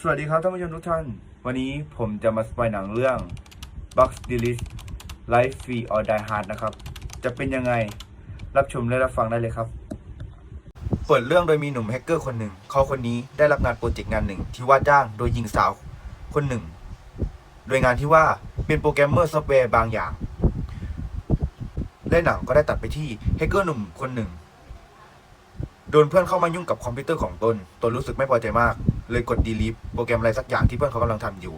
สวัสดีครับท่านผู้ชมทุกท่าน วันนี้ผมจะมาสปอยหนังเรื่อง Box Delete Life Free or Die Hard นะครับ จะเป็นยังไงรับชมและรับฟังได้เลยครับ เปิดเรื่องโดยมีหนุ่มแฮกเกอร์คนหนึ่ง เขาคนนี้ได้รับงานโปรเจกต์งานหนึ่งที่ว่าจ้างโดยหญิงสาวคนหนึ่ง โดยงานที่ว่าเป็นโปรแกรมเมอร์ซอฟต์แวร์บางอย่าง และหนังก็ได้ตัดไปที่แฮกเกอร์หนุ่มคนหนึ่ง โดนเพื่อนเข้ามายุ่งกับคอมพิวเตอร์ของตน ตนรู้สึกไม่พอใจมาก เลยกด delete โปรแกรมอะไรสักอย่างที่เพื่อนเขากำลังทำอยู่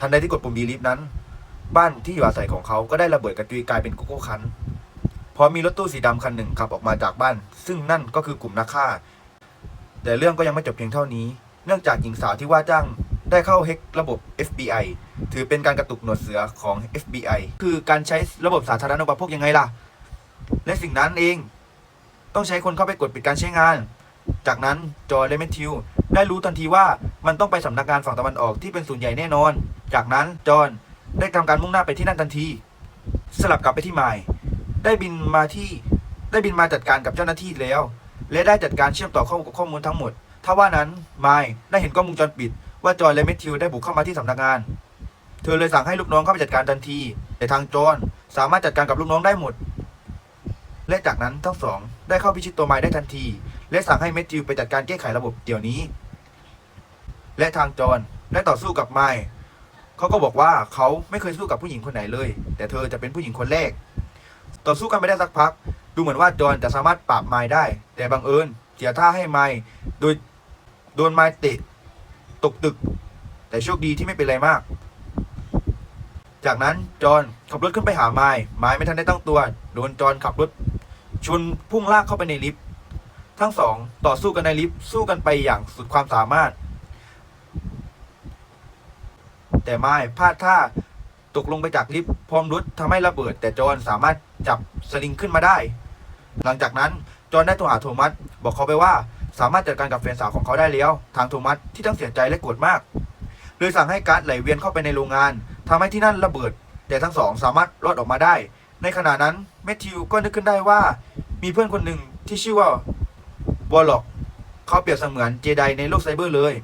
ทันใดที่กดปุ่ม delete นั้น บ้านที่อยู่อาศัยของเขาก็ได้ระเบิดกระจุยกลายเป็นโกโก้คันพอมีรถตู้สีดำคันหนึ่งขับออกมาจากบ้าน ซึ่งนั่นก็คือกลุ่มนักฆ่า แต่เรื่องก็ยังไม่จบเพียงเท่านี้ เนื่องจากหญิงสาวที่ว่าจ้างได้เข้าเฮกระบบ FBI ถือเป็นการกระตุกหนวดเสือของ FBI คือการใช้ระบบสาธารณูปโภคยังไงล่ะ และสิ่งนั้นเอง ต้องใช้คนเข้าไปกดปิดการใช้งาน จากนั้นจอห์นและแมทธิว ได้รู้ทันทีว่ามันต้องไปสำนักงานฝั่งตะวันออกที่เป็นศูนย์ใหญ่แน่นอน จากนั้นจอห์นได้ทำการมุ่งหน้าไปที่นั่นทันที สลับกลับไปที่ไมล์ได้บินมาที่ได้บินมาจัดการกับเจ้าหน้าที่แล้ว และได้จัดการเชื่อมต่อข้อมูลกับข้อมูลทั้งหมดถ้าว่านั้นไมล์ได้เห็นกล้องวงจรปิด ว่าจอห์นและแมทธิวได้บุกเข้ามาที่สำนักงาน เธอเลยสั่งให้ลูกน้องเข้าไปจัดการทันที แต่ทางจอห์นสามารถจัดการกับลูกน้องได้หมด และจากนั้นทั้งสอง ได้เข้าพิชิตตัวไม้ได้ทันที และสั่งให้เมทธิวไปจัดการแก้ไขระบบเดี๋ยวนี้ และทางจอห์นได้ต่อสู้กับไมล์เขาก็บอกว่าเขาไม่เคยสู้กับผู้หญิงคนไหนเลย แต่เธอจะเป็นผู้หญิงคนแรก ต่อสู้กันไปได้สักพัก ดูเหมือนว่าจอนจะสามารถปราบไมล์ได้ แต่บังเอิญเสียท่าให้ไมล์โดยโดนไมล์เตะตกตึก แต่โชคดีที่ไม่เป็นไรมาก จากนั้นจอนขับรถขึ้นไปหาไมล์ไมล์ไม่ทันได้ตั้งตัว โดนจอนขับรถชนพุ่งลากเข้าไปในลิฟต์ทั้งสองต่อสู้กันในลิฟต์สู้กันไปอย่างสุดความสามารถ แต่ไม่พลาดท่าตกลงไปจากลิฟต์พร้อมรถทำให้ระเบิด แต่จอนสามารถจับสลิงขึ้นมาได้ หลังจากนั้นจอนได้โทรหาโทมัสบอกเขาไปว่าสามารถจัดการกับแฟนสาวของเขาได้แล้ว ทางโทมัสที่ทั้งเสียใจและโกรธมากเลยสั่งให้การ์ดไหลเวียนเข้าไปในโรงงานทำให้ที่นั่นระเบิด แต่ทั้งสอง สามารถรอดออกมาได้ ในขณะนั้นแมทธิวก็นึกขึ้นได้ว่า มีเพื่อนคนหนึ่งที่ชื่อว่าวอลล็อกเขาเปรียบเสมือนเจไดในโลกไซเบอร์เลย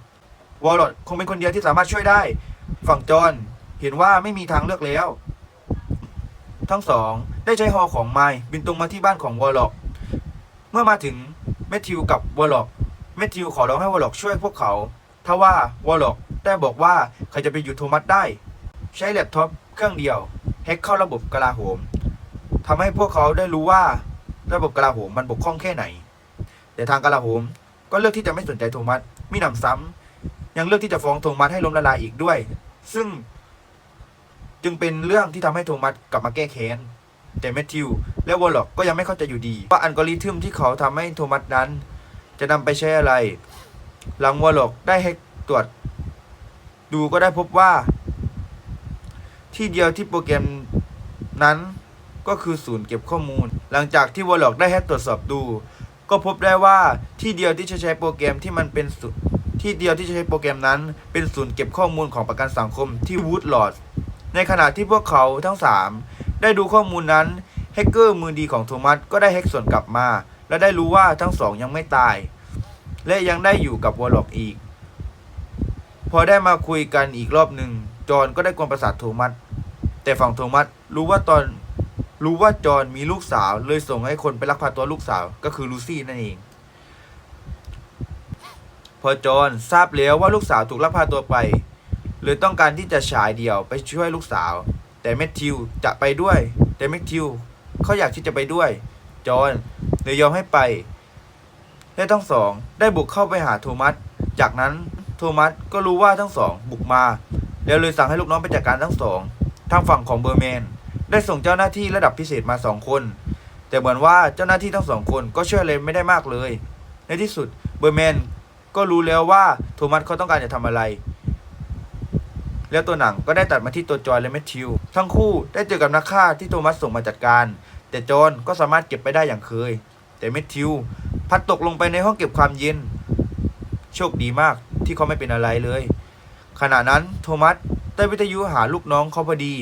วอลล็อกคงเป็นคนเดียวที่สามารถช่วยได้ ฝั่งจอห์นเห็นว่าไม่มีทางเลือกแล้ว ทั้งสองได้ใช้ฮอของไมล์บินตรงมาที่บ้านของวอลล็อก เมื่อมาถึงแมทธิวกับวอลล็อกแมทธิวขอร้องให้วอลล็อกช่วยพวกเขาทว่าวอลล็อกได้บอกว่าใครจะไปหยุดโทมัสได้ ใช้แล็ปท็อปเครื่องเดียวแฮกเข้าระบบกลาโหมทำให้พวกเขาได้รู้ว่าระบบกลาโหมมันบกพร่องแค่ไหน แต่ทางกลาโหมก็เลือกที่จะไม่สนใจโทมัสมิหนำซ้ำ ยังเลือกที่จะฟ้องโทมัสให้ล้มละลายอีกด้วย ซึ่งจึงเป็นเรื่องที่ทำให้โทมัสกลับมาแก้แค้น แต่แมทธิวและวอลล็อกก็ยังไม่เข้าใจอยู่ดี ว่าอัลกอริทึมที่เขาทำให้โทมัสนั้น จะนำไปใช้อะไร หลังวอลล็อกได้ให้ตรวจ ดูก็ได้พบว่า ที่เดียวที่โปรแกรมนั้นก็คือศูนย์เก็บข้อมูล หลังจากที่วอลล็อกได้แฮกตรวจสอบดู ก็พบได้ว่าที่เดียวที่จะใช้โปรแกรมที่มันเป็นศูนย์ ที่เดียวที่จะใช้โปรแกรมนั้น เป็นศูนย์เก็บข้อมูลของประกันสังคมที่วูดลอดในขณะที่พวกเขาทั้ง 3 ได้ดูข้อมูลนั้นแฮกเกอร์มือดีของโทมัสก็ได้แฮกส่วนกลับมา และได้รู้ว่าทั้งสองยังไม่ตาย และยังได้อยู่กับวอลล็อกอีก พอได้มาคุยกันอีกรอบหนึ่งจอห์นก็ได้กวนประสาทโทมัสแต่ฝั่งโทมัสรู้ว่าตอนรู้ว่าจอห์นมีลูกสาวเลยส่งให้คนไปลักพาตัวลูกสาวก็คือลูซี่นั่นเอง พอจอนทราบแล้วว่าลูกสาวถูกลักพาตัวไปเลยต้องการที่จะฉายเดี่ยวไปช่วยลูกสาว แต่แมทธิวจะไปด้วย แต่แมทธิวเขาอยากที่จะไปด้วย จอนเลยยอมให้ไป และทั้งสองได้บุกเข้าไปหาโทมัส จากนั้นโทมัสก็รู้ว่าทั้งสองบุกมา แล้วเลยสั่งให้ลูกน้องไปจัดการทั้งสอง ทางฝั่งของเบอร์แมน ได้ส่งเจ้าหน้าที่ระดับพิเศษมาสองคน แต่เหมือนว่าเจ้าหน้าที่ทั้งสองคนก็ช่วยอะไรไม่ได้มากเลย ในที่สุดเบอร์แมน ก็รู้แล้วว่าโทมัสเขาต้องการจะทำอะไร แล้วตัวหนังก็ได้ตัดมาที่ตัวจอห์นและแมทธิว ทั้งคู่ได้เจอกับนักฆ่าที่โทมัสส่งมาจัดการ แต่จอห์นก็สามารถเก็บไปได้อย่างเคย แต่แมทธิวพัดตกลงไปในห้องเก็บความเย็น โชคดีมากที่เขาไม่เป็นอะไรเลย ขณะนั้นโทมัสได้วิทยุหาลูกน้องเขาพอดี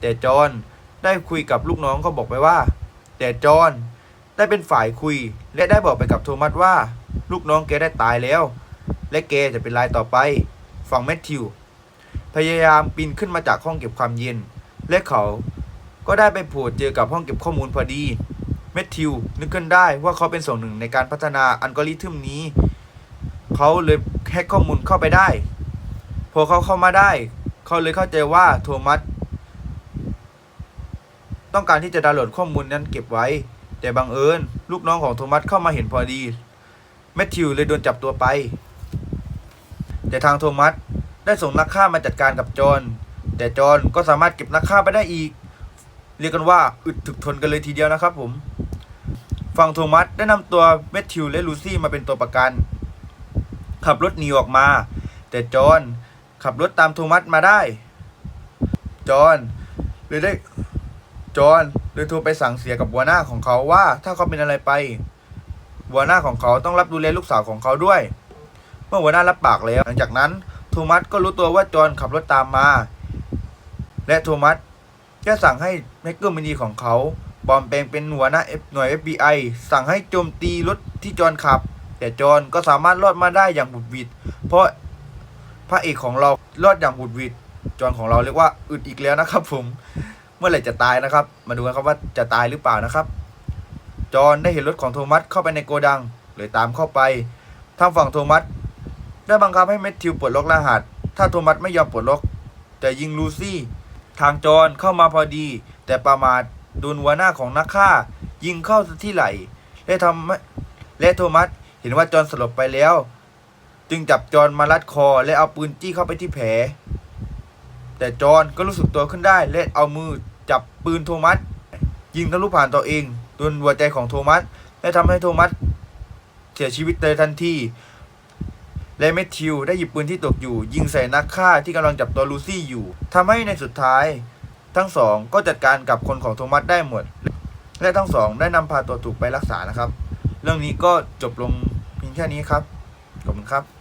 แต่จอห์นได้คุยกับลูกน้องเขาบอกไปว่า แต่จอห์นได้เป็นฝ่ายคุยและได้บอกไปกับโทมัสว่า ลูกน้องแกได้ตายแล้ว และแกจะเป็นรายต่อไป ฝั่งแมทธิว พยายามปีนขึ้นมาจากห้องเก็บความเย็น และเขาก็ได้ไปผล่เจอกับห้องเก็บข้อมูลพอดีแมทธิวนึกขึ้นได้ว่าเขาเป็นส่วนหนึ่งในการพัฒนาอัลกอริทึมนี้ เขาเลยแฮกข้อมูลเข้าไปได้ พอเขาเข้ามาได้ เขาเลยเข้าใจว่าโทมัสต้องการที่จะดาวน์โหลดข้อมูลนั้นเก็บไว้ แต่บังเอิญ ลูกน้องของโทมัสเข้ามาเห็นพอดี แมทธิวเลยโดนจับตัวไป แต่ทางโทมัสได้ส่งนักฆ่ามาจัดการกับจอห์นแต่จอห์นก็สามารถเก็บนักฆ่าไปได้อีก เรียกกันว่าอึดถึกทนกันเลยทีเดียวนะครับผมฝั่งโทมัสได้นำตัวแมทธิวและลูซี่มาเป็นตัวประกัน ขับรถหนีออกมา แต่จอห์นขับรถตามโทมัสมาได้ จอห์นเลยได้จอห์นเลยโทรไปสั่งเสียกับหัวหน้าของเขาว่าถ้าเขาเป็นอะไรไป หัวหน้าของเขาต้องรับดูแลลูกสาวของเขาด้วย เมื่อหัวหน้ารับปากแล้ว หลังจากนั้นโทมัสก็รู้ตัวว่าจอห์นขับรถตามมา และโทมัสก็สั่งให้แมกเกอร์มินีของเขาปลอมแปลงเป็นหัวหน้าหน่วย FBI สั่งให้โจมตีรถที่จอห์นขับ แต่จอห์นก็สามารถรอดมาได้อย่างบุดวิดเพราะพระเอกของเรารอดอย่างบุดวิดจอห์นของเราเรียกว่าอึดอีกแล้วนะครับ ผมเมื่อไหร่จะตายนะครับ มาดูกันครับว่าจะตายหรือเปล่านะครับ จอห์นได้เห็นรถของโทมัสเข้าไปในโกดังเลยตามเข้าไป ทางฝั่งโทมัสได้บังคับให้แมทธิวปลดล็อกรหัส ถ้าโทมัสไม่ยอมปลดล็อกจะยิงลูซี่ ทางจอห์นเข้ามาพอดี แต่ประมาทโดนหัวหน้าของนักฆ่า ยิงเข้าที่ไหล่และทำให้และโทมัสเห็นว่าจอห์นสลบไปแล้ว จึงจับจอห์นมารัดคอและเอาปืนจี้เข้าไปที่แผล แต่จอห์นก็รู้สึกตัวขึ้นได้และเอามือจับปืนโทมัสยิงทะลุผ่านตัวเอง ดนหัวใจของโทมัสและทำให้โทมัสเสียชีวิตเลยทันทีและแมทธิวได้หยิบปืนที่ตกอยู่ ยิงใส่นักฆ่าที่กำลังจับตัวลูซี่อยู่ทำให้ในสุดท้าย ทั้งสองก็จัดการกับคนของโทมัสได้หมด และทั้งสองได้นำพาตัวถูกไปรักษานะครับ เรื่องนี้ก็จบลงเพียงแค่นี้ครับขอบคุณครับ